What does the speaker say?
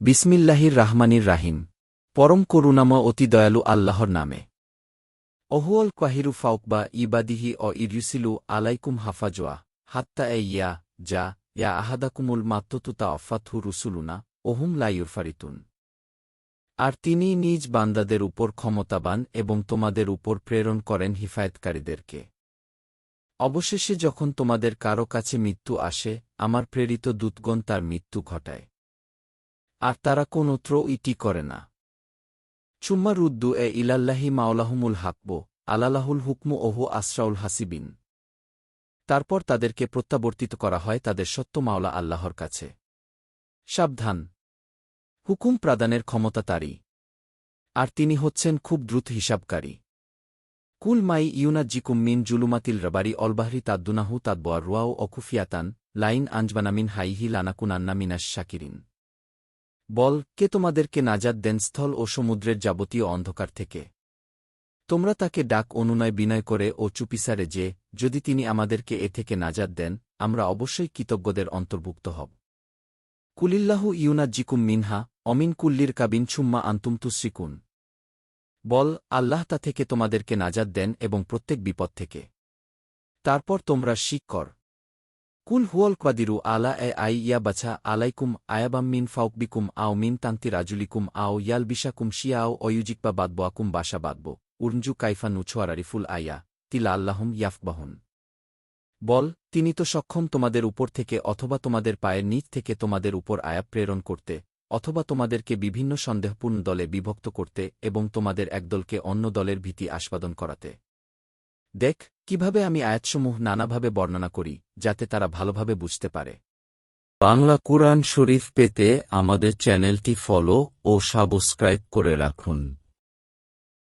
বিসমিল্লাহির রাহমানির রাহিম। পরম করুণাময় অতি দয়ালু আল্লাহর নামে। অহুয়াল কাহিরু ফাউকবা ইবাদিহি অ ইরিউসিলু আলাইকুম হাফাজোয়া হাত্তা এ ইয়া, যা, ইয়া আহাদাকুমুল মাত্ততুতা অফাথু রুসুলুনা, ওহুম লাইউরফারিতুন আর তিনিই নিজ বান্দাদের উপর ক্ষমতাবান এবং তোমাদের উপর প্রেরণ করেন হিফায়তকারীদেরকে। অবশেষে যখন তোমাদের কারও কাছে মৃত্যু আসে, আমার প্রেরিত দূতগণ তার মৃত্যু ঘটায়। আর তারা কোনত্র ইটি করে না। চুম্মা রুদ্দু এ ইলাল্লাহি মাওলাহুমুল হাকবো, আলালাহুল হুকমু ওহু আসরাউল হাসিবিন। তারপর তাদেরকে প্রত্যাবর্তিত করা হয় তাদের সত্য মাওলা আল্লাহর কাছে। সাবধান। হুকুম প্রদানের ক্ষমতা তারই। আর তিনি হচ্ছেন খুব দ্রুত হিসাবকারী। কুল মাই ইউনাজ্জিকুম মিন জুলুমাতিল রবারি অলবাহরি তাদ্দুনাহু তাদ্বোয়ার রুয়াও অকুফিয়াতান, লাইন আঞ্জবানামিন হাইহি লানাকুনান্না মিনাস শাকিরিন। বল, কে তোমাদেরকে নাজাদ দেন স্থল ও সমুদ্রের যাবতীয় অন্ধকার থেকে? তোমরা তাকে ডাক অনুনয় বিনয় করে ও চুপিসারে যে, যদি তিনি আমাদেরকে এ থেকে নাজাদ দেন, আমরা অবশ্যই কৃতজ্ঞদের অন্তর্ভুক্ত হব। কুলিল্লাহু ইউনাজ্জিকুম মিনহা, অমিন কুল্লির কাবিন ছুম্মা আন্তুম তুশ্রিকুন বল, আল্লাহ তা থেকে তোমাদেরকে নাজাদ দেন এবং প্রত্যেক বিপদ থেকে। তারপর তোমরা শিক কর। কুল হুয়াল কাদিরু আলা এ আই ইয়া বাছা আলাইকুম আয়াবাম মিন ফাউকবিকুম আও মিন তান্তি রাজুলিকুম আও ইয়াল বিশাকুম শিয়াও অয়ুজিকবা বাদবোয়াকুম বাসা বাদব। উর্জু কাইফা নুছোয়ারারিফুল আয়া, তিলা আল্লাহম ইয়াফবাহন। বল, তিনি তো সক্ষম তোমাদের উপর থেকে অথবা তোমাদের পায়ের নিচ থেকে তোমাদের উপর আয়া প্রেরণ করতে, অথবা তোমাদেরকে বিভিন্ন সন্দেহপূর্ণ দলে বিভক্ত করতে এবং তোমাদের একদলকে অন্য দলের ভীতি আস্বাদন করাতে। দেখ কীভাবে আমি আয়াতসমূহ নানাভাবে বর্ণনা করি, যাতে তারা ভালোভাবে বুঝতে পারে? বাংলা কোরআন শরীফ পেতে আমাদের চ্যানেলটি ফলো ও সাবস্ক্রাইব করে রাখুন।